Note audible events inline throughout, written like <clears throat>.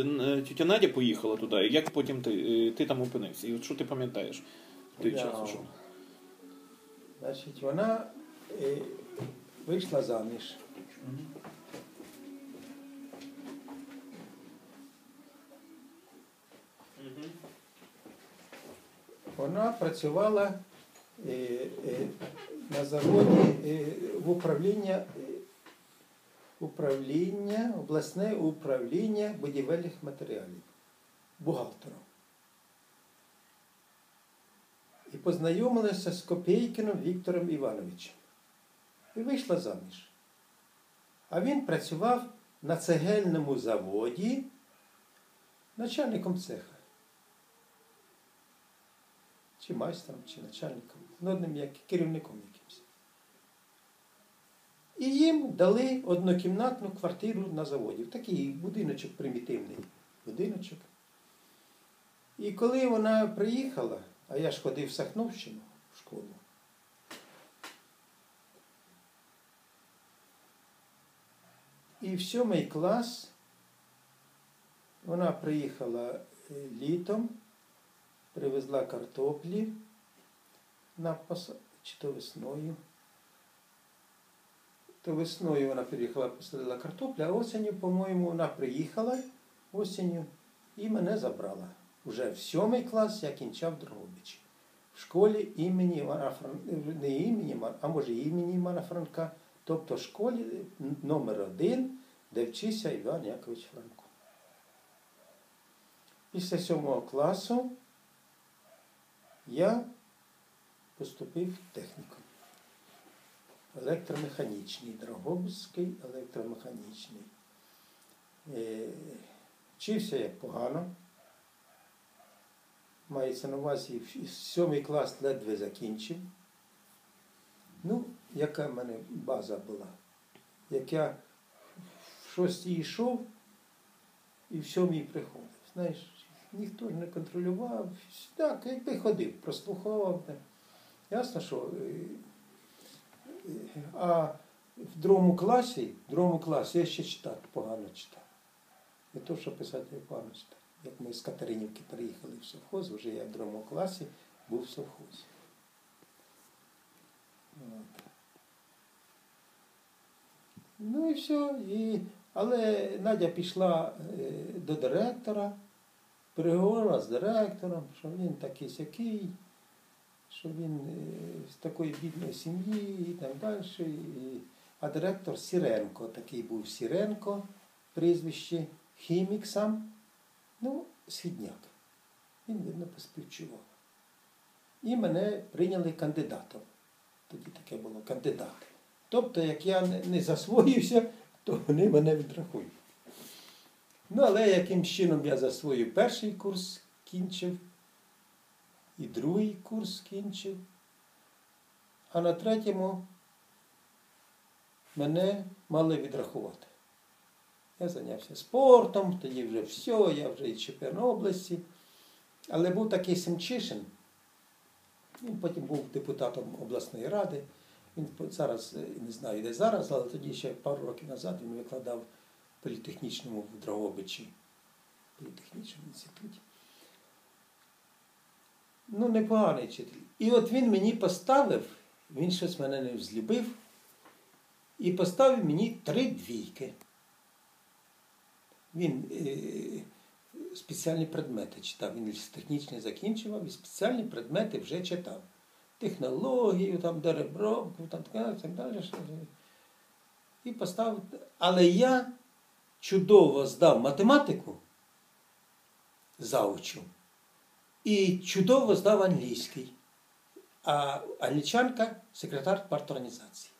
е, тітя Надя поїхала туди, і як потім ти, е, ти там опинився? І от що ти пам'ятаєш той Я- час? Що? Значить, вона е, вийшла заміж. Вона працювала е, е, на заводі в управління, е, управління, обласне управління будівельних матеріалів, бухгалтером. І познайомилася з Копейкином Віктором Івановичем. І вийшла заміж. А він працював на цегельному заводі начальником цеха. Чи майстром, чи начальником, ну, одним як керівником. І їм дали однокімнатну квартиру на заводі. Такий будиночок примітивний будиночок. І коли вона приїхала, а я ж ходив в Сахновщину в школу. І в сьомий клас вона приїхала е, літом, привезла картоплі на пос... чи то весною. То весною вона приїхала, посадила картоплю, а осінню, по-моєму, вона приїхала осінню і мене забрала. Уже в сьомий клас я кінчав Дрогобичі. В школі імені Івана Франка, не імені, а може імені Івана Франка, тобто в школі номер один, де вчився Іван Якович Франко. Після сьомого класу я поступив в технікум. Електромеханічний, Дрогобицький електромеханічний. Е, Вчився я погано. Мається на увазі сьомий клас ледве закінчив. Ну, яка в мене база була? Як я в шостій йшов і в сьомій приходив. Знаєш, ніхто ж не контролював. Так, якби ходив, прослуховував. Ясно, що. А в другому класі, в другому класі я ще читати погано читав. Не то, що писати я погано читав. Як ми з Катеринівки переїхали в совхоз, вже я в другому класі був в совхозі. От. Ну і все. І... Але Надя пішла е, до директора, переговорила з директором, що він такий сякий, що він е, з такої бідної сім'ї і так далі. А директор Сіренко, такий був Сіренко, прізвище, хімік сам, ну, східняк. Він, видно, поспівчував. І мене прийняли кандидатом. Тоді таке було кандидат. Тобто, як я не засвоївся, то вони мене відрахують. Ну, але яким чином я засвоїв перший курс кінчив, і другий курс кінчив, а на третьому мене мали відрахувати. Я зайнявся спортом, тоді вже все, я вже і чемпіон області. Але був такий Семчишин, він потім був депутатом обласної ради. Він зараз е, не знаю, де зараз, але тоді ще пару років назад він викладав в політехнічному в Дрогобичі, політехнічному інституті. Ну, непоганий вчитель. І от він мені поставив, він щось мене не взлюбив, і поставив мені три двійки. Він е, спеціальні предмети читав. Він технічний закінчував і спеціальні предмети вже читав. Технологію, там, деребробку, там так далі. І поставив. Але я чудово здав математику заучу і чудово здав англійський. А англічанка секретар парторганізації.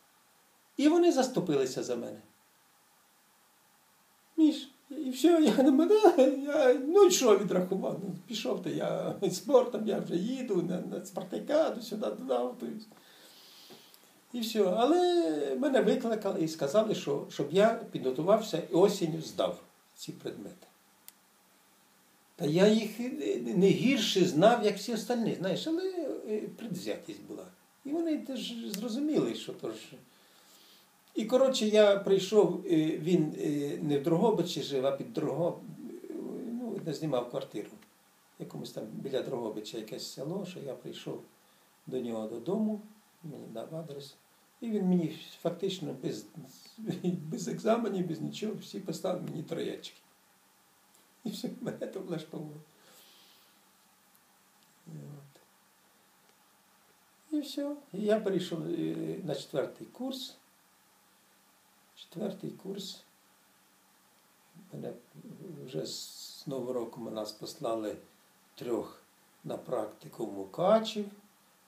І вони заступилися за мене. Міш, і все, я не мене, я, ну що відрахував? Ну, пішов то я спортом, я вже їду на, на спартакіаду, сюди готуюсь. І все. Але мене викликали і сказали, що, щоб я підготувався і осінню здав ці предмети. Та я їх не- гірше знав, як всі остальні, знаєш, але е, предвзятість була. І вони теж зрозуміли, що то ж. І коротше, я прийшов, е, він е, не в Дрогобичі жив, а під Дрого... де знімав квартиру. Якомусь там біля Дрогобича якесь село, що я прийшов до нього додому, мені дав адрес. І він мені фактично без, <laughs> без екзаменів, без нічого, всі поставив мені троєчки. І все, мене то влаштовувало. І. Все. Я перейшов е, на четвертий курс. Четвертий курс. Мене вже з Нового року ми нас послали трьох на практику Мукачів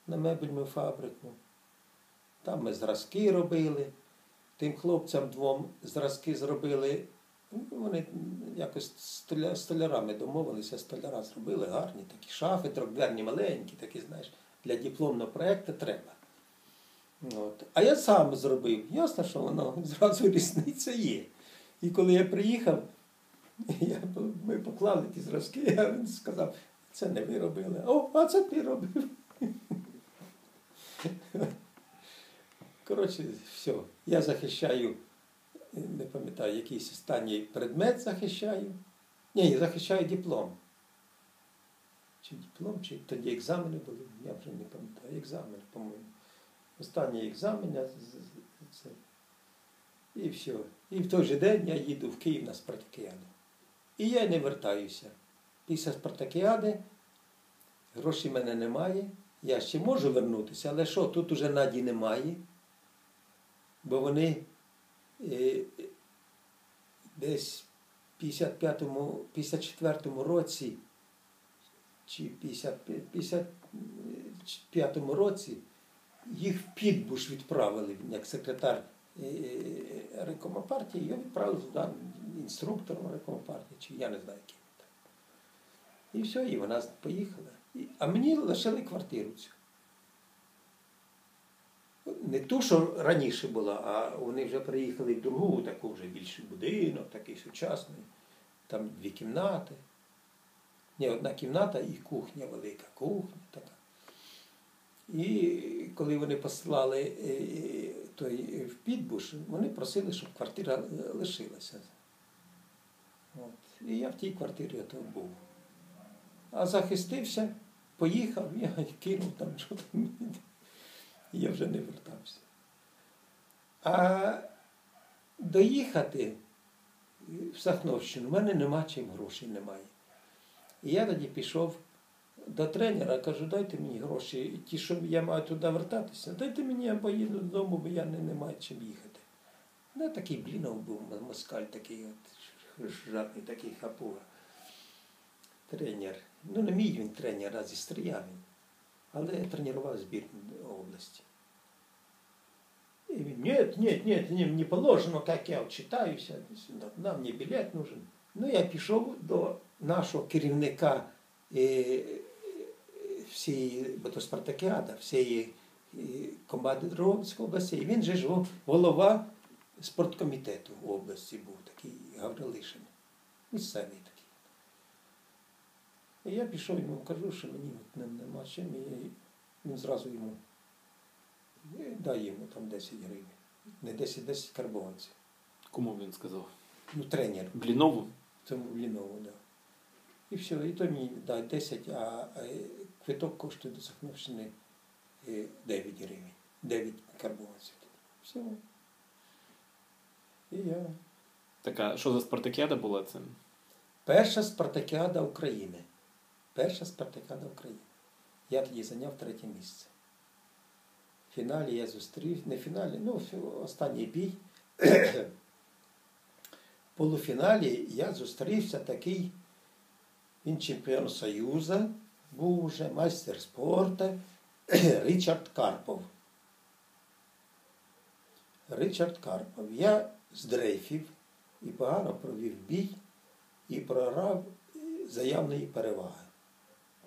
на мебельну фабрику. Там ми зразки робили. Тим хлопцям двом зразки зробили. Ну, Вони якось столя, столярами домовилися, столяра зробили гарні такі шафи, трьохдверні маленькі, такі, знаєш, для дипломного проєкту треба. От. А я сам зробив. Ясно, що воно <laughs> зразу різниця є. І коли я приїхав, <laughs> я, ми поклали ті зразки, а він сказав, це не ви робили. О, а це ти робив. <laughs> Коротше, все. Я захищаю, не пам'ятаю, якийсь останній предмет захищаю. Ні, захищаю диплом. Чи диплом, чи тоді екзамени були, я вже не пам'ятаю. Екзамени, по-моєму. Останній екзамен, це. І все. І в той же день я їду в Київ на спартакіаду. І я не вертаюся. Після спартакіади грошей в мене немає. Я ще можу вернутися, але що, тут уже наді немає. Бо вони е, десь в 55-му, 54-му році чи 50, 55-му році їх в Підбуш відправили як секретар е, райкома партії, його відправили туди інструктором райкома партії, чи я не знаю, яким. І все, і вона поїхала. А мені лишили квартиру цю. Не ту, що раніше була, а вони вже приїхали в другу, таку вже більший будинок, такий сучасний. Там дві кімнати. Ні, одна кімната і кухня, велика кухня така. І коли вони послали е, той в Підбуш, вони просили, щоб квартира е, лишилася. От. І я в тій квартирі ото був. А захистився, поїхав, я <laughs> кинув там, що там. Я вже не вертався. А доїхати в Сахновщину в мене нема чим грошей немає. І я тоді пішов до тренера, кажу, дайте мені гроші, ті, що я маю туди вертатися, дайте мені, я поїду додому, бо я не, не маю чим їхати. Ну, такий блінов був москаль такий, от, жадний такий хапуга. Тренер. Ну, не мій він тренер, а зі Стрия він. Але тренував збірну області. И він, нет, нет, нет, не, не положено, как я читаюся, нам не білет нужен. Ну, я пішов до нашого керівника е, всієї, бо то Спартакіада, всієї е, команди Дрогобицької області. І він же ж голова спорткомітету в області був такий Гаврилишин. Місцевий такий. І я пішов йому кажу, що мені нема чим. І він зразу йому «Е, дай йому там 10 гривень. Не 10, 10 карбованців. Кому він сказав? Ну, тренер. Блінову? Цьому Блінову, да. І все, і то мені да, 10, а квиток коштує до Сахновщини е, 9 гривень. 9 карбованців. Все. І я. Така, що за спартакіада була це? Перша спартакіада України. Перша спартакіада України. Я тоді зайняв третє місце. В фіналі я зустрів, не в фіналі, ну, останній бій. В полуфіналі я зустрівся такий, він чемпіон Союзу, був уже майстер спорту <clears throat> Річард Карпов. Ричард Карпов. Я здрейфів і погано провів бій і програв е, заявної переваги.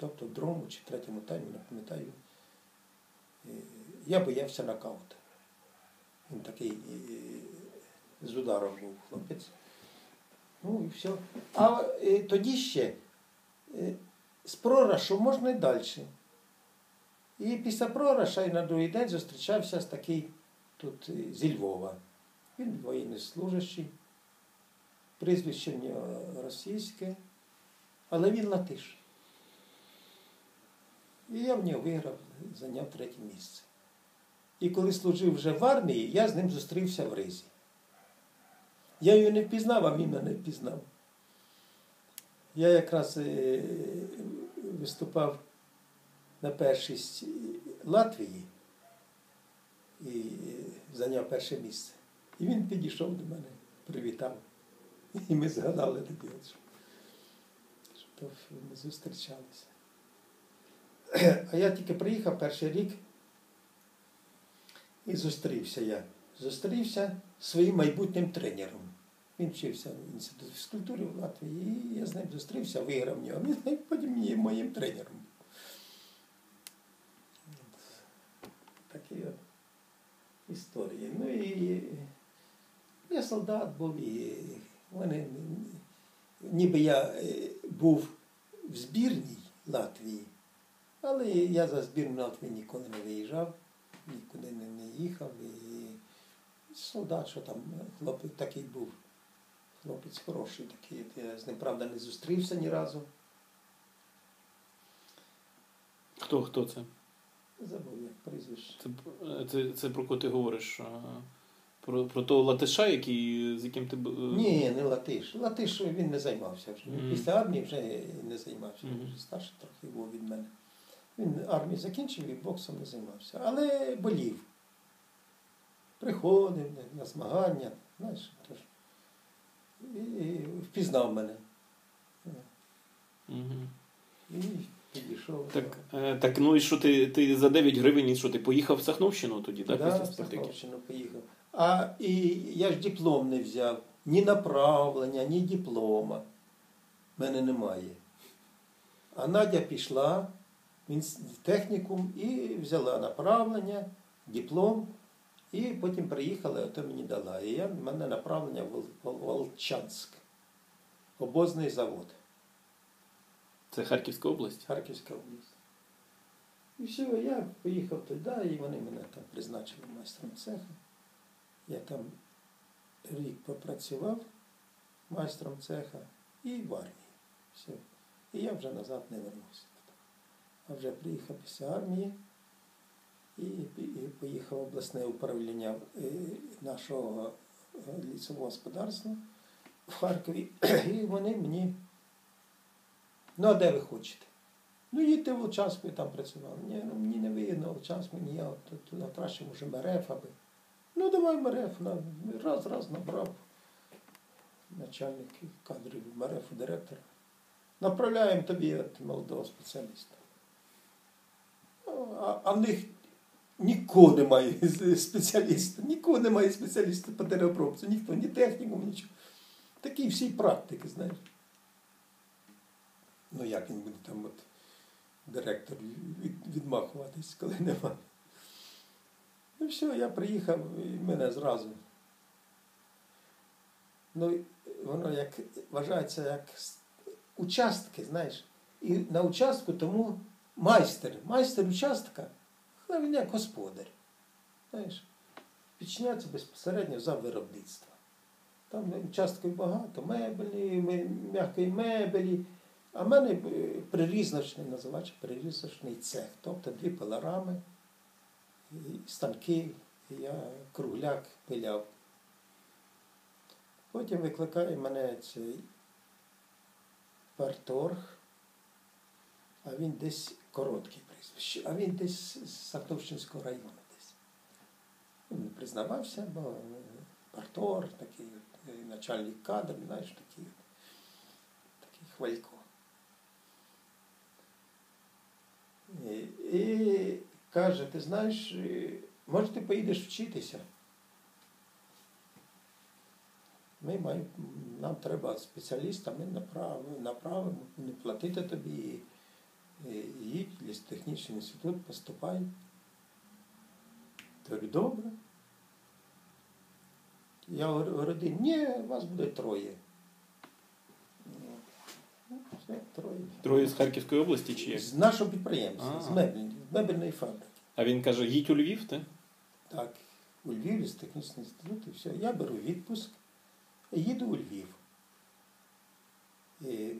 Тобто в другому чи третьому таймі, не пам'ятаю, е, я боявся нокаута. Він такий е, з ударом був хлопець. Ну і все. А е, тоді ще е, з прорашу можна і далі. І після прораша і на другий день зустрічався з такий тут е, зі Львова. Він воєнний служащий, прізвище в нього російське, Але він латиш. І я в нього виграв, зайняв третє місце. І коли служив вже в армії, я з ним зустрівся в Ризі. Я його не впізнав, а він мене впізнав. Я якраз е, виступав на першість Латвії і е, зайняв перше місце. І він підійшов до мене, привітав. І ми згадали тоді, що ми зустрічалися. <clears throat> А я тільки приїхав перший рік і зустрівся я. Зустрівся своїм майбутнім тренером. Він вчився в інституті фізкультури в Латвії, і я з ним зустрівся, виграв в нього. Він потім є моїм тренером. Такі от історії. Ну і я солдат був, і вони, ніби я е, був в збірній Латвії, але я за збірну Латвії ніколи не виїжджав, нікуди не, не їхав. І солдат, що там, хлопець такий був. Хлопець хороший такий. Я з ним, правда, не зустрівся ні разу. Хто хто це? Забув як прізвище. Це, це, це про кого ти говориш? Про, про того латиша, який, з яким ти б- е, Ні, не Латиш. Латиш він не займався вже. Мгм. Після армії вже не займався. Мгм. Вже старший трохи був від мене. Він армію закінчив і боксом не займався. Але болів. Приходив на- змагання, знаєш, тож. І, і впізнав мене. Мгм. І підійшов. Так, е, так, ну і що ти, ти за 9 гривень, і що ти поїхав в Сахновщину тоді, так? Да, в Сахновщину поїхав. А і я ж диплом не взяв. Ні направлення, ні диплома. Мене немає. А Надя пішла технікум і взяла направлення, диплом, і потім приїхала, то мені дала. І я, в мене направлення в Волчанськ. Обозний завод. Це Харківська область? Харківська область. І все, я поїхав туди, і вони мене там призначили майстром цеха. Я там рік попрацював майстром цеха і в армії. Все. І я вже назад не вернувся. А вже приїхав після армії і, поїхав в обласне управління е, нашого е, лісового господарства в Харкові. <clears throat> І вони мені Ну, а де ви хочете? Ну, їдьте в Волчанську і там працювали. Ні, ну мені не вигідно Волчанську, ні, я туди краще може МРФ аби. Ну, давай МРФ. Раз, раз набрав начальник кадрів МРФ, директора. Направляємо тобі от молодого спеціаліста. А, в них нікого немає спеціаліста, нікого немає спеціаліста по деревообробці, ніхто, ні технікум, нічого. Такі всі практики, знаєш. Ну як він буде там от директор від, відмахуватись, коли нема. Ну все, я приїхав і мене зразу. Ну, воно як вважається як участки, знаєш. І на участку тому майстер, майстер участка, як господар. Знаєш, підчиняється безпосередньо за виробництво. Там участків багато, меблі, м'якої мебелі. А в мене е, прирізочний, називається прирізочний цех. Тобто дві пилорами, станки, я кругляк пиляв. Потім викликає мене цей парторг, а він десь короткий прізвище, а він десь з Сартовщинського району десь. Він не признавався, бо е, партор, такий е, начальник кадрів, знаєш, такий, такий хвалько. І, і каже, ти знаєш, е, може ти поїдеш вчитися? Ми маємо, нам треба спеціаліста, ми направимо, направимо не платити тобі. е, Їдь в лісотехнічний інститут, поступай. Я говорю, добре. Я говорю, ні, вас буде троє. Ну, все, троє. Троє з Харківської області чи як? З нашого підприємства, А. з мебель, мебельної фабрики. А він каже, їдь у Львів, ти? Так, у Львіві з технічний інститут, і все. Я беру відпуск і їду у Львів. І